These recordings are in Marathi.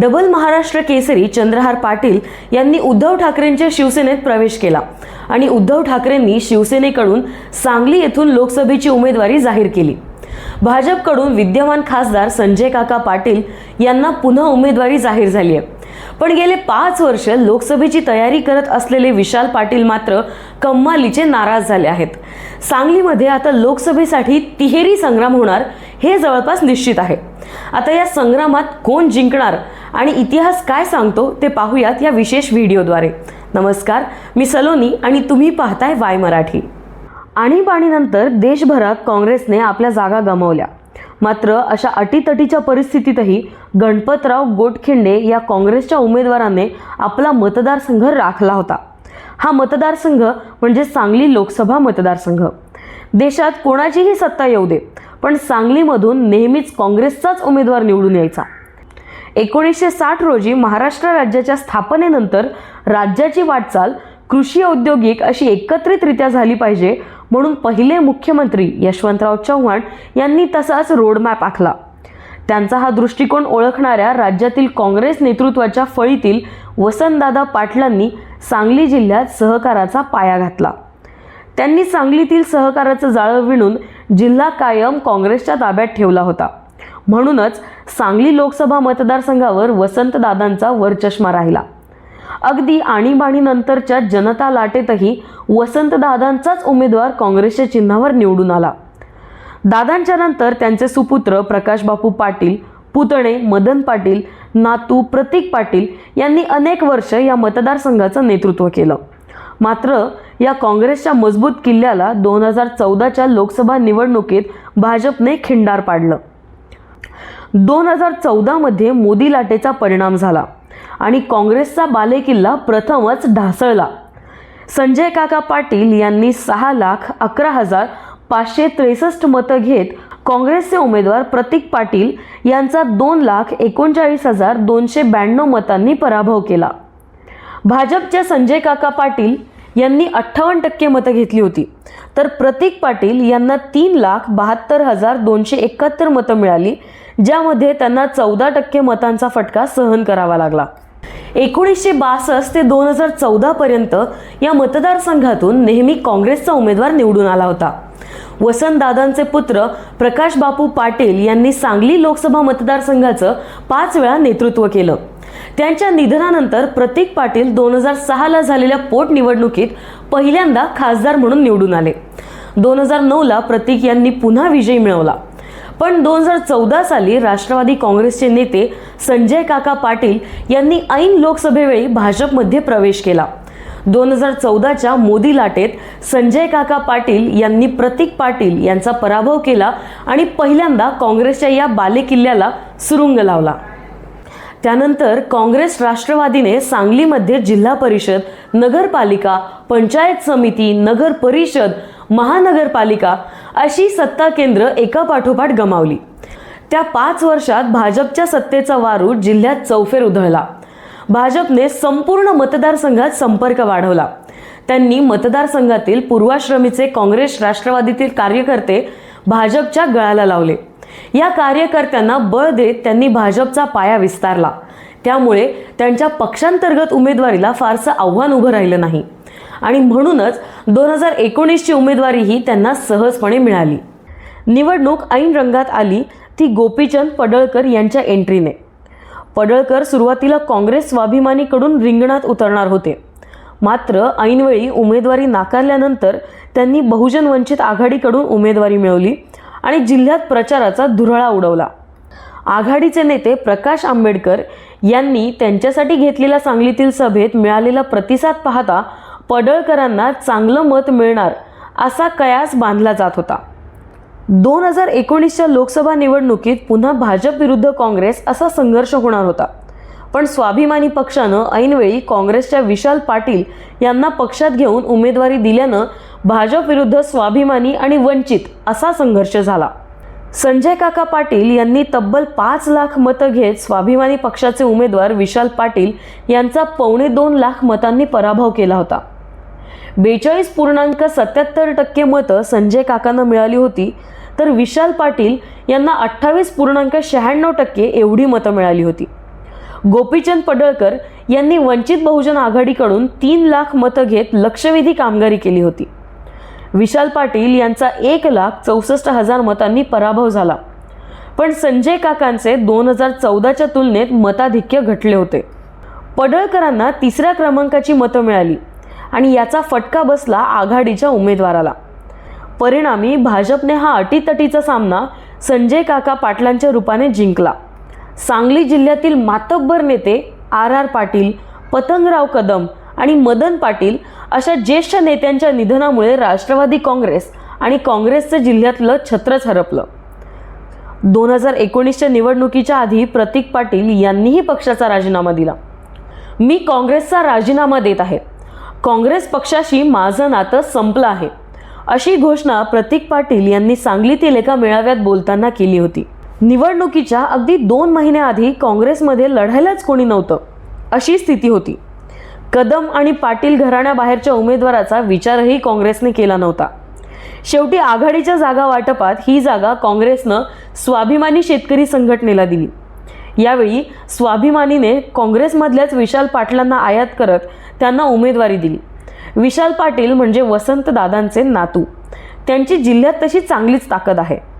डबल महाराष्ट्र केसरी चंद्रहार पाटील यांनी उद्धव ठाकरेंच्या शिवसेनेत प्रवेश केला. आणि उद्धव ठाकरेंनी शिवसेनेकडून सांगली येथून लोकसभेची उमेदवारी जाहीर केली. भाजपकडून विद्यमान खासदार संजय काका पाटील यांना पुन्हा उमेदवारी जाहीर झाली आहे. पण गेले पाच वर्ष लोकसभेची तयारी करत असलेले विशाल पाटील मात्र कम्मालीचे नाराज झाले आहेत. सांगलीमध्ये आता लोकसभेसाठी तिहेरी संग्राम होणार हे जवळपास निश्चित आहे. आता या संग्रामात कोण जिंकणार आणि इतिहास काय सांगतो ते पाहूयात या विशेष व्हिडिओद्वारे. नमस्कार मी सलोनी आणि तुम्ही पाहताय वाय मराठी. आणीबाणीनंतर देशभरात काँग्रेसने आपल्या जागा गमावल्या. मात्र अशा अटीतटीच्या परिस्थितीतही गणपतराव गोटखिंडे या काँग्रेसच्या उमेदवाराने आपला मतदारसंघ राखला होता. हा मतदारसंघ म्हणजे सांगली लोकसभा मतदारसंघ. देशात कोणाचीही सत्ता येऊ दे पण सांगलीमधून नेहमीच काँग्रेसचाच उमेदवार निवडून यायचा. एकोणीसशे साठ रोजी महाराष्ट्र राज्याच्या स्थापनेनंतर राज्याची वाटचाल कृषी औद्योगिक अशी एकत्रितरित्या झाली पाहिजे म्हणून पहिले मुख्यमंत्री यशवंतराव चव्हाण यांनी तसाच रोडमॅप आखला. त्यांचा हा दृष्टिकोन ओळखणाऱ्या राज्यातील काँग्रेस नेतृत्वाच्या फळीतील वसंतदादा पाटलांनी सांगली जिल्ह्यात सहकाराचा पाया घातला. त्यांनी सांगलीतील सहकाराचं जाळं विणून जिल्हा कायम काँग्रेसच्या ताब्यात ठेवला होता. म्हणूनच सांगली लोकसभा मतदारसंघावर वसंतदादांचा वरचष्मा राहिला. अगदी आणीबाणीनंतरच्या जनता लाटेतही वसंतदादांचाच उमेदवार काँग्रेसच्या चिन्हावर निवडून आला. दादांच्या नंतर त्यांचे सुपुत्र प्रकाशबापू पाटील पुतणे मदन पाटील नातू प्रतीक पाटील यांनी अनेक वर्ष या मतदारसंघाचं नेतृत्व केलं. मात्र या काँग्रेसच्या मजबूत किल्ल्याला दोन हजार चौदाच्या लोकसभा निवडणुकीत भाजपने खिंडार पाडलं. दोन हजार चौदामध्ये मोदी लाटेचा परिणाम झाला आणि काँग्रेसचा बालेकिल्ला प्रथमच ढासळला. संजय काका पाटील यांनी सहा लाख अकरा हजार पाचशे त्रेसष्ट मतं घेत काँग्रेसचे उमेदवार प्रतीक पाटील यांचा दोन लाख एकोणचाळीस हजार दोनशे ब्याण्णव मतांनी पराभव केला. भाजपच्या संजय काका पाटील यांनी अठ्ठावन्न टक्के मतं घेतली होती. तर प्रतीक पाटील यांना तीन लाख बहात्तर हजार दोनशे एकाहत्तर मतं मिळाली ज्यामध्ये त्यांना चौदा टक्के मतांचा फटका सहन करावा लागला. एकोणीसशे बासष्ट ते दोन हजार चौदा पर्यंत या मतदारसंघातून नेहमी काँग्रेसचा उमेदवार निवडून आला होता. वसंतदादांचे पुत्र प्रकाश बापू पाटील यांनी सांगली लोकसभा मतदारसंघाचं पाच वेळा नेतृत्व केलं. त्यांच्या निधनानंतर प्रतीक पाटील दोन हजार सहाला झालेल्या पोटनिवडणुकीत पहिल्यांदा खासदार म्हणून निवडून आले. दोन हजार नऊला प्रतीक यांनी पुन्हा विजय मिळवला. पण दोन हजार चौदा साली राष्ट्रवादी काँग्रेसचे नेते संजय काका पाटील यांनी ऐन लोकसभेवेळी भाजपमध्ये प्रवेश केला. दोन हजार चौदाच्या मोदी लाटेत संजय काका पाटील यांनी प्रतीक पाटील यांचा पराभव केला आणि पहिल्यांदा काँग्रेसच्या या बालेकिल्ल्याला सुरुंग लावला. त्यानंतर काँग्रेस राष्ट्रवादीने सांगलीमध्ये जिल्हा परिषद नगरपालिका पंचायत समिती नगर परिषद महानगरपालिका अशी सत्ता केंद्र एकापाठोपाठ गमावली. त्या पाच वर्षात भाजपच्या सत्तेचा वारू जिल्ह्यात चौफेर उधळला. भाजपने संपूर्ण मतदारसंघात संपर्क वाढवला. त्यांनी मतदारसंघातील पूर्वाश्रमीचे काँग्रेस राष्ट्रवादीतील कार्यकर्ते भाजपच्या गळाला लावले. या कार्यकर्त्यांना बळ देत त्यांनी भाजपचा पाया विस्तारला. त्यामुळे त्यांच्या पक्षांतर्गत उमेदवारीला फारसं आव्हान उभं राहिलं नाही. आणि म्हणूनच दोन हजार एकोणीसची उमेदवारीही त्यांना सहजपणे मिळाली. निवडणूक ऐन रंगात आली ती गोपीचंद पडळकर यांच्या एंट्रीने. पडळकर सुरुवातीला काँग्रेस स्वाभिमानीकडून रिंगणात उतरणार होते. मात्र ऐनवेळी उमेदवारी नाकारल्यानंतर त्यांनी बहुजन वंचित आघाडीकडून उमेदवारी मिळवली. आणि जिल्ह्यात प्रचाराचा धुरळा उडवला. आघाडीचे नेते प्रकाश आंबेडकर यांनी त्यांच्यासाठी घेतलेल्या सांगलीतील सभेत मिळालेला प्रतिसाद पाहता पडळकरांना चांगलं मत मिळणार असा कयास बांधला जात होता. दोन हजार एकोणीसच्या लोकसभा निवडणुकीत पुन्हा भाजप विरुद्ध काँग्रेस असा संघर्ष होणार होता. पण स्वाभिमानी पक्षानं ऐनवेळी काँग्रेसच्या विशाल पाटील यांना पक्षात घेऊन उमेदवारी दिल्यानं भाजप विरुद्ध स्वाभिमानी आणि वंचित असा संघर्ष झाला. संजय काका पाटील यांनी तब्बल पाच लाख मतं घेत स्वाभिमानी पक्षाचे उमेदवार विशाल पाटील यांचा पावणे दोन लाख मतांनी पराभव केला होता. बेचाळीस पूर्णांक सत्याहत्तर टक्के मतं संजय काकांना मिळाली होती तर विशाल पाटील यांना अठ्ठावीस पूर्णांक शहाण्णव टक्के एवढी मतं मिळाली होती. गोपीचंद पडळकर यांनी वंचित बहुजन आघाडीकडून तीन लाख मतं घेत लक्षवेधी कामगिरी केली होती. विशाल पाटील यांचा एक लाख चौसष्ट हजार मतांनी पराभव झाला. पण संजय काकांचे दोन हजार चौदाच्या तुलनेत मताधिक्य घटले होते. पडळकरांना तिसऱ्या क्रमांकाची मतं मिळाली आणि याचा फटका बसला आघाडीच्या उमेदवाराला. परिणामी भाजपने हा अटीतटीचा सामना संजय काका पाटलांच्या रूपाने जिंकला. सांगली जिल्ह्यातील मातब्बर नेते आर आर पाटील पतंगराव कदम आणि मदन पाटील अशा ज्येष्ठ नेत्यांच्या निधनामुळे राष्ट्रवादी काँग्रेस आणि काँग्रेसचं जिल्ह्यातलं छत्रच हरपलं. दोन हजार एकोणीसच्या निवडणुकीच्या आधी प्रतीक पाटील यांनीही पक्षाचा राजीनामा दिला. मी काँग्रेसचा राजीनामा देत आहे. काँग्रेस पक्षाशी माझं नातं संपलं आहे. अशी घोषणा प्रतीक पाटील यांनी सांगलीतील एका मेळाव्यात बोलताना केली होती. निवडणुकीच्या अगदी दोन महिन्याआधी काँग्रेसमध्ये लढायलाच कोणी नव्हतं अशी स्थिती होती. कदम आणि पाटील घराण्याबाहेरच्या उमेदवाराचा विचारही काँग्रेसने केला नव्हता. शेवटी आघाडीच्या जागा वाटपात ही जागा काँग्रेसनं स्वाभिमानी शेतकरी संघटनेला दिली. यावेळी स्वाभिमानीने काँग्रेसमधल्याच विशाल पाटलांना आयात करत त्यांना उमेदवारी दिली. विशाल पाटील म्हणजे वसंत दादांचे नातू. त्यांची जिल्ह्यात तशी चांगलीच ताकद आहे.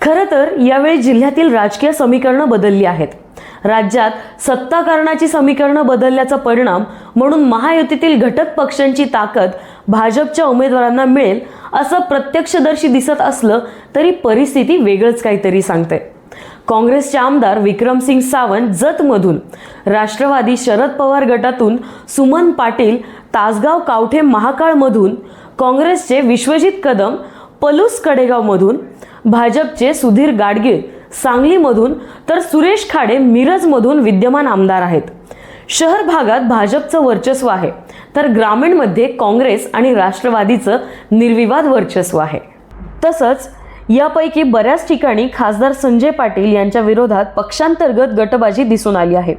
खरं तर यावेळी जिल्ह्यातील राजकीय समीकरणं बदलली आहेत. राज्यात सत्ताकारणाची समीकरणं बदलल्याचा परिणाम म्हणून महायुतीतील घटक पक्षांची ताकद भाजपच्या उमेदवारांना मिळेल असं प्रत्यक्षदर्शी दिसत असलं तरी परिस्थिती वेगळंच काहीतरी सांगते. काँग्रेसचे आमदार विक्रमसिंग सावंत जतमधून राष्ट्रवादी शरद पवार गटातून सुमन पाटील तासगाव कावठे महाकाळमधून काँग्रेसचे विश्वजित कदम पलूस कडेगावमधून भाजपचे सुधीर गाडगीळ सांगलीमधून तर सुरेश खाडे मिरजमधून विद्यमान आमदार आहेत. शहर भागात भाजपचं वर्चस्व आहे तर ग्रामीणमध्ये काँग्रेस आणि राष्ट्रवादीचं निर्विवाद वर्चस्व आहे. तसंच यापैकी बऱ्याच ठिकाणी खासदार संजय पाटील यांच्या विरोधात पक्षांतर्गत गटबाजी दिसून आली आहे.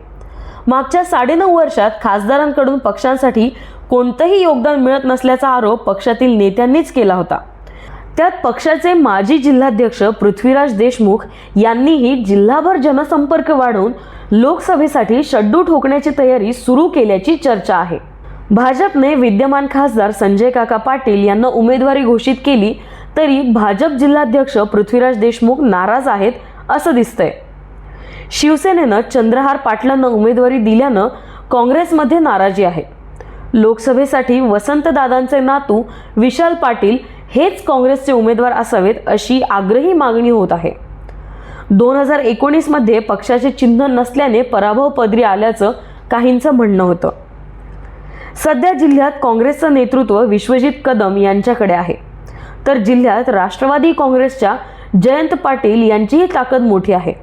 मागच्या साडेनऊ वर्षात खासदारांकडून पक्षांसाठी कोणतंही योगदान मिळत नसल्याचा आरोप पक्षातील नेत्यांनीच केला होता. त्यात पक्षाचे माजी जिल्हाध्यक्ष पृथ्वीराज देशमुख यांनीही जिल्हाभर जनसंपर्क वाढवून लोकसभेसाठी शड्डू ठोकण्याची तयारी सुरू केल्याची चर्चा आहे. भाजपने विद्यमान खासदार संजय काका पाटील यांना उमेदवारी घोषित केली तरी भाजप जिल्हाध्यक्ष पृथ्वीराज देशमुख नाराज आहेत असं दिसतंय. शिवसेनेनं चंद्रहार पाटलांना उमेदवारी दिल्यानं काँग्रेसमध्ये नाराजी आहे. लोकसभेसाठी वसंतदादांचे नातू विशाल पाटील हेच काँग्रेसचे उमेदवार असावेत अशी आग्रही मागणी होत आहे. दोन हजार एकोणीसमध्ये पक्षाचे चिन्ह नसल्याने पराभव पदरी आल्याचं काहींचं म्हणणं होतं. सध्या जिल्ह्यात काँग्रेसचं नेतृत्व विश्वजित कदम यांच्याकडे आहे. तर जिल्ह्यात राष्ट्रवादी काँग्रेसच्या जयंत पाटील यांचीही ताकद मोठी आहे.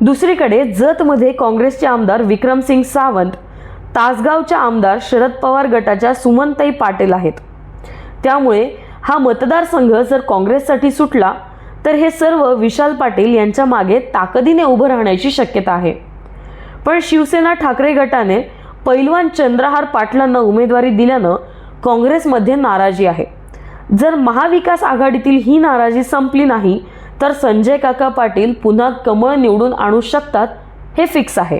दुसरीकडे जतमध्ये काँग्रेसचे आमदार विक्रमसिंग सावंत तासगावच्या आमदार शरद पवार गटाच्या सुमनताई पाटील आहेत. त्यामुळे हा मतदारसंघ जर काँग्रेससाठी सुटला तर हे सर्व विशाल पाटील यांच्या मागे ताकदीने उभं राहण्याची शक्यता आहे. पण शिवसेना ठाकरे गटाने पैलवान चंद्रहार पाटलांना उमेदवारी दिल्यानं काँग्रेसमध्ये नाराजी आहे. जर महाविकास आघाडीतील ही नाराजी संपली नाही तर संजय काका पाटील पुन्हा कमळ निवडून आणू शकतात हे फिक्स आहे.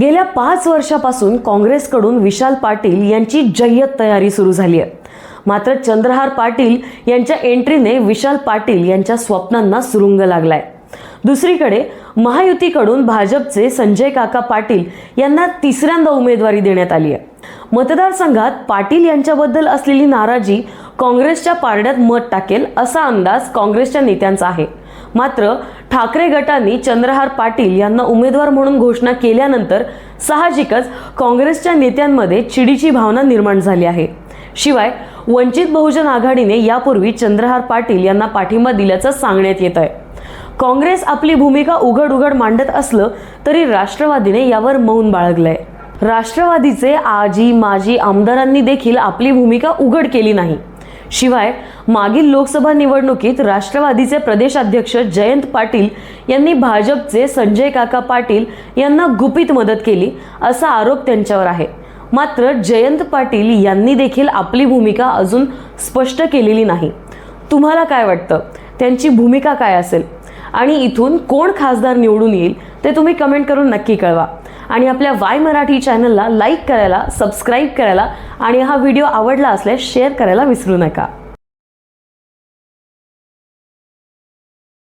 गेल्या पाच वर्षापासून काँग्रेसकडून विशाल पाटील यांची जय्यत तयारी सुरू झाली आहे. मात्र चंद्रहार पाटील यांच्या एंट्रीने विशाल पाटील यांच्या स्वप्नांना सुरुंग लागलाय. दुसरीकडे महायुतीकडून भाजपचे संजय काका पाटील यांना तिसऱ्यांदा उमेदवारी देण्यात आली आहे. मतदारसंघात पाटील यांच्याबद्दल असलेली नाराजी काँग्रेसच्या पारड्यात मत टाकेल असा अंदाज काँग्रेसच्या नेत्यांचा आहे. मात्र ठाकरे गटांनी चंद्रहार पाटील यांना उमेदवार म्हणून घोषणा केल्यानंतर साहजिकच काँग्रेसच्या नेत्यांमध्ये चिडीची भावना निर्माण झाली आहे. शिवाय वंचित बहुजन आघाडीने यापूर्वी चंद्रहार पाटील यांना पाठिंबा दिल्याचं सांगण्यात येत आहे. काँग्रेस आपली भूमिका उघड उघड मांडत असलं तरी राष्ट्रवादीने यावर मौन बाळगलंय. राष्ट्रवादीचे आजी माजी आमदारांनी देखील आपली भूमिका उघड केली नाही. शिवाय मागील लोकसभा निवडणुकीत राष्ट्रवादीचे प्रदेशाध्यक्ष जयंत पाटील यांनी भाजपचे संजय काका पाटील यांना गुपित मदत केली असा आरोप त्यांच्यावर आहे. मात्र जयंत पाटील यांनी देखील आपली भूमिका अजून स्पष्ट केलेली नाही. तुम्हाला काय वाटतं? त्यांची भूमिका काय असेल? आणि इथून कोण खासदार निवडून येईल? ते तुम्ही कमेंट करून नक्की कळवा. आणि आपल्या वाय मराठी चॅनलला लाईक करायला सबस्क्राईब करायला आणि हा व्हिडिओ आवडला असल्यास शेअर करायला विसरू नका.